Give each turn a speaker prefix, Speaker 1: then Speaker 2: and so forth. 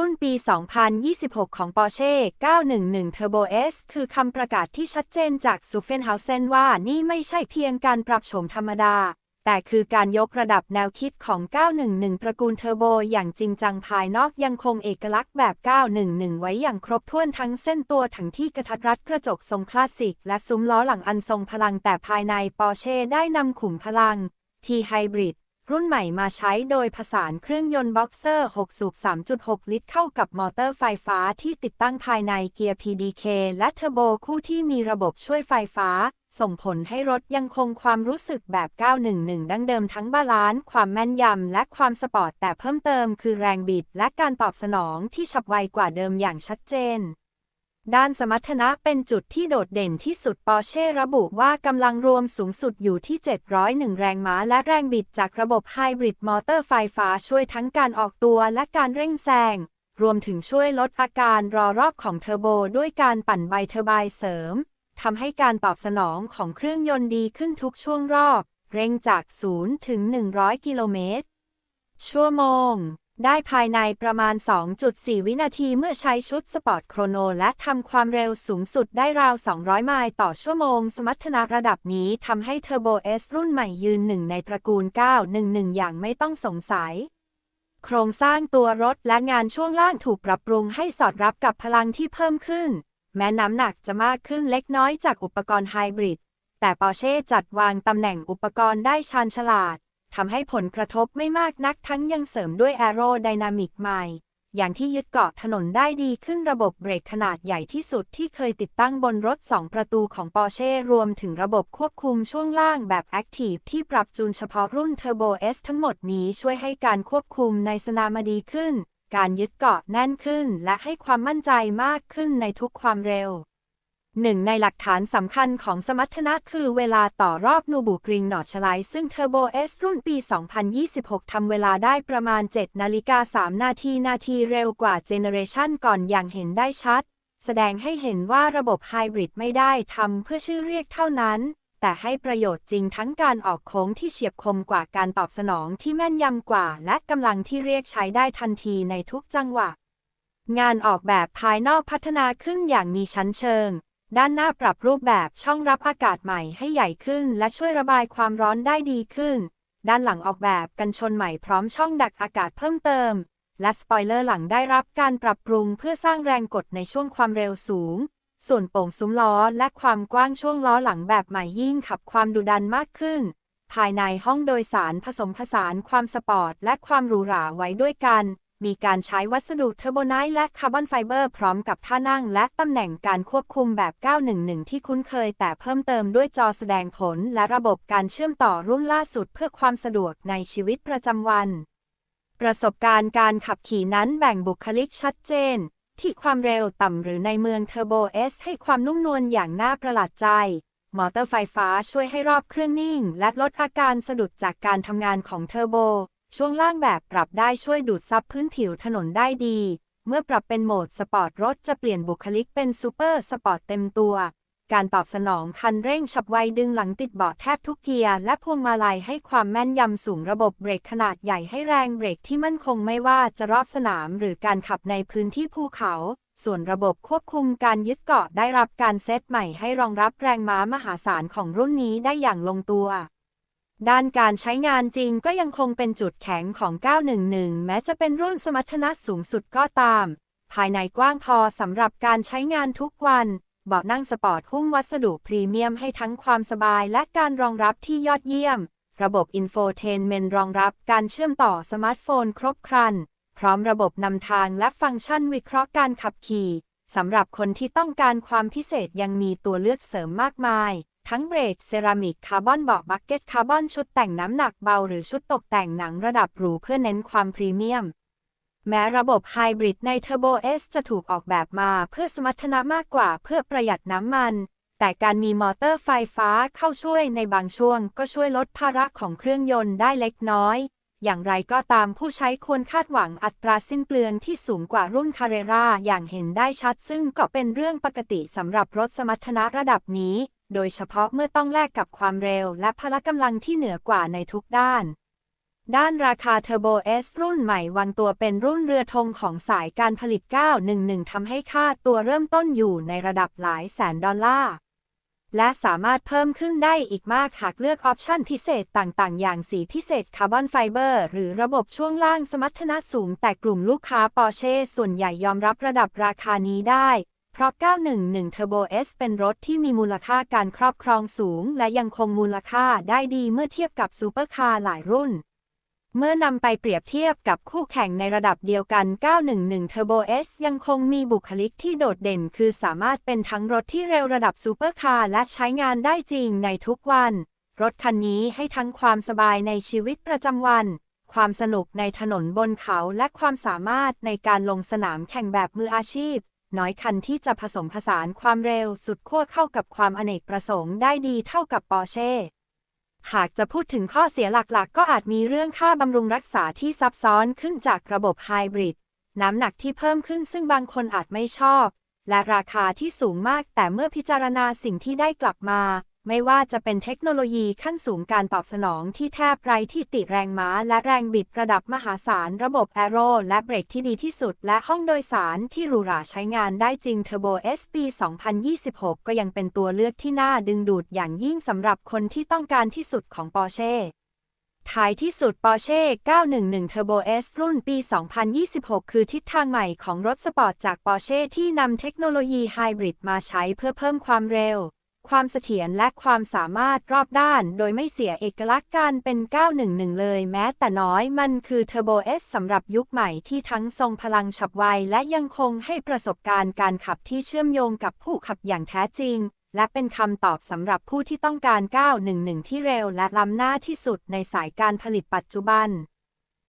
Speaker 1: รุ่นปี 2026 ของ Porsche 911 Turbo S คือคำประกาศที่ชัดเจนจากซูเฟนเฮาเซนว่านี่ไม่ใช่เพียงการปรับโฉมธรรมดา แต่คือการยกระดับแนวคิดของ 911 ตระกูลเทอร์โบอย่างจริงจังภายนอกยังคงเอกลักษณ์แบบ 911 ไว้อย่างครบถ้วนทั้งเส้นตัวถังที่กระทัดรัดกระจกทรงคลาสสิก และซุ้มล้อหลังอันทรงพลังแต่ภายใน Porsche ได้นำขุมพลัง T Hybrid รุ่นใหม่มาใช้โดยผสานเครื่องยนต์บ็อกเซอร์ 6 สูบ 3.6 ลิตรเข้ากับมอเตอร์ไฟฟ้าที่ติดตั้งภายในเกียร์ PDK และเทอร์โบคู่ที่มีระบบช่วยไฟฟ้า ส่งผลให้รถยังคงความรู้สึกแบบ 911 ดั้งเดิมทั้งบาลานซ์ความแม่นยำ และความสปอร์ตแต่เพิ่มเติมคือแรงบิด และการตอบสนองที่ฉับไวกว่าเดิมอย่างชัดเจน ด้านสมรรถนะเป็นจุดที่โดดเด่นที่สุดปอร์เช่ระบุว่ากำลังรวมสูงสุดอยู่ที่ 701 แรงม้าและแรงบิดจากระบบไฮบริดมอเตอร์ไฟฟ้าช่วยทั้งการออกตัวและการเร่งแซง รวมถึงช่วยลดอาการรอรอบของเทอร์โบด้วยการปั่นไบเทอร์ไบน์เสริมทำให้การตอบสนองของเครื่องยนต์ดีขึ้นทุกช่วงรอบ เร่งจาก 0 ถึง 100 กิโลเมตรชั่วโมง ได้ภายในประมาณ 2.4 วินาทีเมื่อใช้ชุดสปอร์ตโครโน และทำความเร็วสูงสุดได้ราว 200 ไมล์ต่อชั่วโมง สมรรถนะระดับนี้ทำให้เทอร์โบเอสรุ่นใหม่ยืนหนึ่งในตระกูล 911 อย่างไม่ต้องสงสัย โครงสร้างตัวรถและงานช่วงล่างถูกปรับปรุงให้สอดรับกับพลังที่เพิ่มขึ้น แม้น้ำหนักจะมากขึ้นเล็กน้อยจากอุปกรณ์ไฮบริด แต่ปอร์เช่จัดวางตำแหน่งอุปกรณ์ได้ชาญฉลาด ทำให้ผลกระทบไม่มากนักทั้งยังเสริมด้วยแอโรไดนามิกใหม่ อย่างที่ยึดเกาะถนนได้ดีขึ้นระบบเบรกขนาดใหญ่ที่สุดที่เคยติดตั้งบนรถ 2 ประตูของปอร์เช่รวมถึงระบบควบคุมช่วงล่างแบบ Active ที่ปรับจูนเฉพาะรุ่น Turbo S ทั้งหมดนี้ช่วยให้การควบคุมในสนามดีขึ้น การยึดเกาะแน่นขึ้น และให้ความมั่นใจมากขึ้นในทุกความเร็ว หนึ่งในหลักฐานสำคัญของสมรรถนะคือเวลาต่อรอบนูบูกริงหนอดชไลซึ่ง Turbo S รุ่นปี 2026 ทำเวลาได้ประมาณ 7 นาฬิกา 3 นาทีนาทีเร็วกว่าเจเนเรชันก่อนอย่างเห็นได้ชัด แสดงให้เห็นว่าระบบไฮบริดไม่ได้ทำเพื่อชื่อเรียกเท่านั้น แต่ให้ประโยชน์จริงทั้งการออกโค้งที่เฉียบคมกว่าการตอบสนองที่แม่นยำกว่า และกำลังที่เรียกใช้ได้ทันทีในทุกจังหวะ งานออกแบบภายนอกพัฒนาขึ้นอย่างมีชั้นเชิง ด้านหน้าปรับรูปแบบช่องรับอากาศใหม่ให้ใหญ่ขึ้น และช่วยระบายความร้อนได้ดีขึ้น ด้านหลังออกแบบกันชนใหม่พร้อมช่องดักอากาศเพิ่มเติม และสปอยเลอร์หลังได้รับการปรับปรุงเพื่อสร้างแรงกดในช่วงความเร็วสูง ส่วนโป่งซุ้มล้อและความกว้างช่วงล้อหลังแบบใหม่ยิ่งขับความดุดันมากขึ้น ภายในห้องโดยสารผสมผสานความสปอร์ตและความหรูหราไว้ด้วยกัน มีการใช้วัสดุเทอร์โบไนท์และคาร์บอนไฟเบอร์พร้อมกับท่านั่งและตำแหน่งการควบคุมแบบ 911 ที่คุ้นเคยแต่เพิ่มเติมด้วยจอแสดงผลและระบบการเชื่อมต่อรุ่นล่าสุดเพื่อความสะดวกในชีวิตประจำวัน ประสบการณ์การขับขี่นั้นแบ่งบุคลิกชัดเจน ที่ความเร็วต่ำหรือในเมืองเทอร์โบเอสให้ความนุ่มนวลอย่างน่าประหลาดใจมอเตอร์ไฟฟ้าช่วยให้รอบเครื่องนิ่ง และลดอาการสะดุดจากการทำงานของเทอร์โบ ช่วงล่างแบบปรับได้ช่วยดูดซับพื้นผิวถนนได้ดี เมื่อปรับเป็นโหมดสปอร์ตรถจะเปลี่ยนบุคลิกเป็นซูเปอร์สปอร์ตเต็มตัว การตอบสนองคันเร่งฉับไวดึงหลังติดเบาะแทบทุกเกียร์ และพวงมาลัยให้ความแม่นยำสูงระบบเบรกขนาดใหญ่ให้แรงเบรกที่มั่นคงไม่ว่าจะรอบสนามหรือการขับในพื้นที่ภูเขา ส่วนระบบควบคุมการยึดเกาะได้รับการเซตใหม่ให้รองรับแรงม้ามหาศาลของรุ่นนี้ได้อย่างลงตัว ด้านการใช้งานจริงก็ยังคงเป็นจุดแข็งของ 911 แม้จะเป็นรุ่นสมรรถนะสูงสุดก็ตาม ภายในกว้างพอสำหรับการใช้งานทุกวัน เบาะนั่งสปอร์ตหุ้มวัสดุพรีเมียมให้ทั้งความสบายและการรองรับที่ยอดเยี่ยม ระบบอินโฟเทนเมนรองรับการเชื่อมต่อสมาร์ทโฟนครบครัน พร้อมระบบนำทางและฟังก์ชันวิเคราะห์การขับขี่ สำหรับคนที่ต้องการความพิเศษยังมีตัวเลือกเสริมมากมาย ทั้งเบรกเซรามิกคาร์บอนเบาะบักเก็ตคาร์บอนชุดแต่งน้ำหนักเบาหรือชุดตกแต่งหนังระดับหรูเพื่อเน้นความพรีเมียม แม้ระบบไฮบริดใน Turbo S จะถูกออกแบบมาเพื่อสมรรถนะมากกว่าเพื่อประหยัดน้ำมัน แต่การมีมอเตอร์ไฟฟ้าเข้าช่วยในบางช่วง ก็ช่วยลดภาระของเครื่องยนต์ได้เล็กน้อย อย่างไรก็ตามผู้ใช้ควรคาดหวังอัตราสิ้นเปลืองที่สูงกว่ารุ่นคาเรราอย่างเห็นได้ชัด ซึ่งก็เป็นเรื่องปกติสำหรับรถสมรรถนะระดับนี้ โดยเฉพาะเมื่อต้องแลกกับความเร็วและพละกำลังที่เหนือกว่าในทุกด้าน ด้านราคา Turbo S รุ่นใหม่วางตัวเป็นรุ่นเรือธงของสายการผลิต 911ทำให้ค่าตัวเริ่มต้นอยู่ในระดับหลายแสนดอลลาร์ และสามารถเพิ่มขึ้นได้อีกมากหากเลือกออปชันพิเศษต่างๆ อย่างสีพิเศษคาร์บอนไฟเบอร์หรือระบบช่วงล่างสมรรถนะสูง แต่กลุ่มลูกค้าปอร์เช่ส่วนใหญ่ยอมรับระดับราคานี้ได้ เพราะ 911 Turbo S เป็นรถที่มีมูลค่าการครอบครองสูง และยังคงมูลค่าได้ดีเมื่อเทียบกับซูเปอร์คาร์หลายรุ่น เมื่อนำไปเปรียบเทียบกับคู่แข่งในระดับเดียวกัน 911 Turbo S ยังคงมีบุคลิกที่โดดเด่น คือสามารถเป็นทั้งรถที่เร็วระดับซูเปอร์คาร์และใช้งานได้จริงในทุกวัน รถคันนี้ให้ทั้งความสบายในชีวิตประจำวัน ความสนุกในถนนบนเขาและความสามารถในการลงสนามแข่งแบบมืออาชีพ น้อยคันที่จะผสมผสานความเร็วสุดขั้วเข้ากับความอเนกประสงค์ได้ดีเท่ากับปอร์เช่ หากจะพูดถึงข้อเสียหลักๆ ก็อาจมีเรื่องค่าบำรุงรักษาที่ซับซ้อนขึ้นจากระบบไฮบริด น้ำหนักที่เพิ่มขึ้นซึ่งบางคนอาจไม่ชอบ และราคาที่สูงมากแต่เมื่อพิจารณาสิ่งที่ได้กลับมา ไม่ว่าจะเป็นเทคโนโลยีขั้นสูงการตอบสนองที่แทบไร้ที่ติแรงม้า และแรงบิดระดับมหาศาล ระบบแอโรและเบรกที่ดีที่สุด และห้องโดยสารที่หรูหราใช้งานได้จริง Turbo S ปี2026 ก็ยังเป็นตัวเลือกที่น่าดึงดูดอย่างยิ่งสำหรับคนที่ต้องการที่สุดของ Porsche ท้ายที่สุด Porsche 911 Turbo S รุ่นปี 2026 คือทิศทางใหม่ของรถสปอร์ตจาก Porsche ที่นำเทคโนโลยีไฮบริดมาใช้เพื่อเพิ่มความเร็ว ความเสถียรและความสามารถรอบด้าน โดยไม่เสียเอกลักษณ์การเป็น 911 เลยแม้แต่น้อยมันคือ Turbo S สำหรับยุคใหม่ที่ทั้งทรงพลังฉับไว และยังคงให้ประสบการณ์การขับที่เชื่อมโยงกับผู้ขับอย่างแท้จริง และเป็นคำตอบสำหรับผู้ที่ต้องการ 911 ที่เร็วและล้ำหน้าที่สุดในสายการผลิตปัจจุบัน